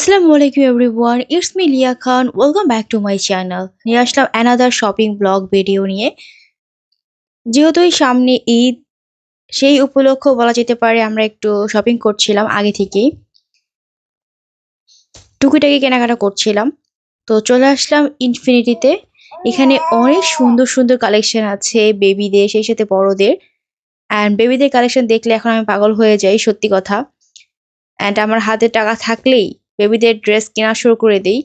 আসসালামু আলাইকুম everyone it's me Lia Khan welcome back to my channel নিয়ে আসলাম অ্যানাদার শপিং ব্লগ ভিডিও নিয়ে। যেহেতু সামনে ঈদ, সেই উপলক্ষ বলা যেতে পারে আমরা একটু শপিং করছিলাম আগে থেকেই। টুকিটাকি কেনাকাটা করছিলাম। তো চলে আসলাম ইনফিনিটিতে এখানে অনেক সুন্দর সুন্দর কালেকশন আছে বেবিদের সেই সাথে বড়দের। অ্যান্ড বেবিদের কালেকশন দেখলে এখন আমি পাগল হয়ে যাই, সত্যি কথা। অ্যান্ড আমার হাতে টাকা থাকলেই বেবিদের ড্রেস কেনা শুরু করে দিই।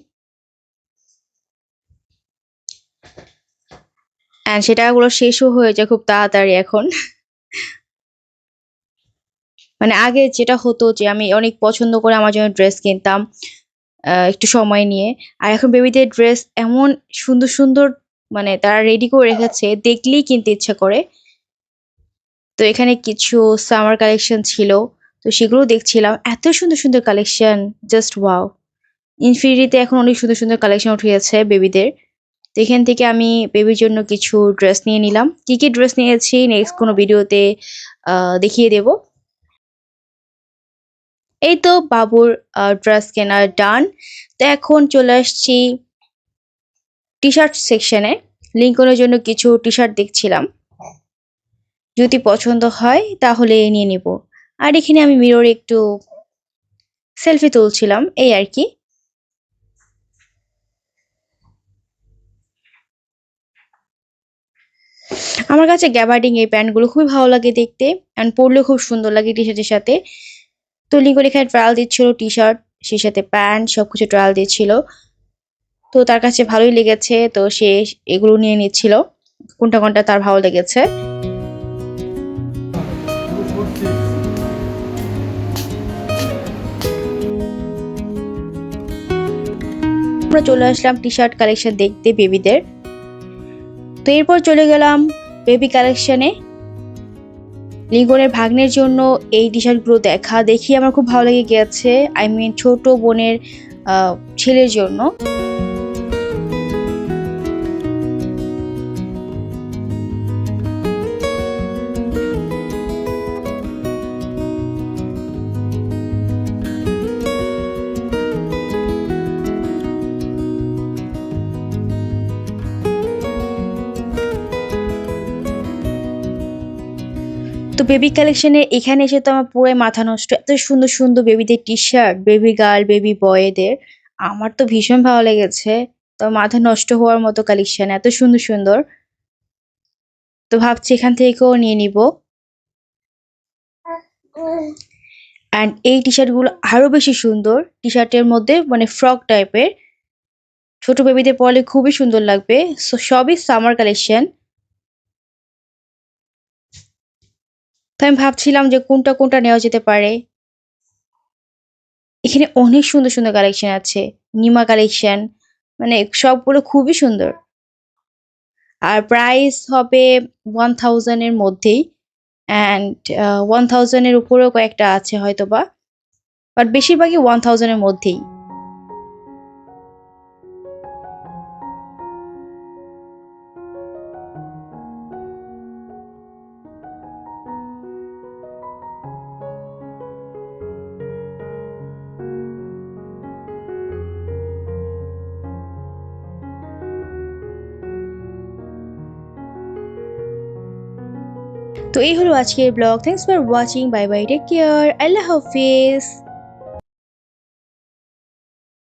অ্যান্ড সে টাকাগুলো শেষও হয়ে যায় খুব তাড়াতাড়ি এখন। মানে আগে যেটা হতো যে আমি অনেক পছন্দ করে আমার জন্য ড্রেস কিনতাম একটু সময় নিয়ে। আর এখন বেবিদের ড্রেস এমন সুন্দর সুন্দর মানে তারা রেডি করে রেখেছে, দেখলেই কিনতে ইচ্ছা করে। তো এখানে কিছু সামার কালেকশন ছিল। তো সেগুলো দেখছিলাম। এত সুন্দর সুন্দর কালেকশন জাস্ট ওয়াও ইনফিনিটিতে এখন অনেক সুন্দর সুন্দর কালেকশন উঠে গেছে বেবিদের তো এখান থেকে আমি বেবির জন্য কিছু ড্রেস নিয়ে নিলাম। কি কি ড্রেস নিয়েছি নেক্সট কোনো ভিডিওতে দেখিয়ে দেব। এই তো বাবুর ড্রেস কেনা ডান তো এখন চলে আসছি টি শার্ট সেকশনে লিঙ্কনের জন্য কিছু টি শার্ট দেখছিলাম। যদি পছন্দ হয় তাহলে নিয়ে নিব। আর এখানে আমি মিররে একটু সেলফি তুলছিলাম, এই আর কি। আমার কাছে গ্যাবার্ডিং এই প্যান্টগুলো খুবই ভালো লাগে দেখতে অ্যান্ড পরলেও খুব সুন্দর লাগে টি শার্টের সাথে। তো করে এখানে ট্রায়াল দিচ্ছিল টি শার্ট সেই সাথে প্যান্ট, সবকিছু ট্রায়াল দিচ্ছিল। তো তার কাছে ভালোই লেগেছে, তো সে এগুলো নিয়ে নিচ্ছিল। কোনটা কোনটা তার ভালো লেগেছে। আমরা চলে আসলাম টি শার্ট কালেকশন দেখতে বেবিদের তো এরপর চলে গেলাম বেবি কালেকশনে লিঙ্গনের ভাগ্নের জন্য এই টি শার্টগুলো দেখা। দেখি আমার খুব ভালো লেগে গেছে। আই মিন ছোট বোনের ছেলের জন্য। তো বেবি কালেকশনে এখানে এসে তো আমার পুরো মাথা নষ্ট। এত সুন্দর সুন্দর বেবিদের T shirt baby girl baby বয়েদের আমার তো ভীষণ ভালো লেগেছে। তো মাথা নষ্ট হওয়ার মতো কালেকশন এত সুন্দর সুন্দর। তো ভাবছি এখান থেকেও নিয়ে নিব। অ্যান্ড এই টি শার্টগুলো আরও বেশি সুন্দর। টি শার্টের মধ্যে মানে ফ্রক টাইপের ছোট বেবিদের পরলে খুবই সুন্দর লাগবে। সো সবই সামার কালেকশন তো আমি ভাবছিলাম যে কোনটা কোনটা নেওয়া যেতে পারে। এখানে অনেক সুন্দর সুন্দর কালেকশন আছে, নিমা কালেকশন মানে সবগুলো খুবই সুন্দর। আর প্রাইস হবে ওয়ান থাউজেন্ডের মধ্যেই অ্যান্ড ওয়ান থাউজেন্ডের উপরেও কয়েকটা আছে হয়তোবা বাট বেশিরভাগই ওয়ান থাউজেন্ডের মধ্যেই। তো এই হলো আজকের blog thanks for watching bye bye take care Allah Hafiz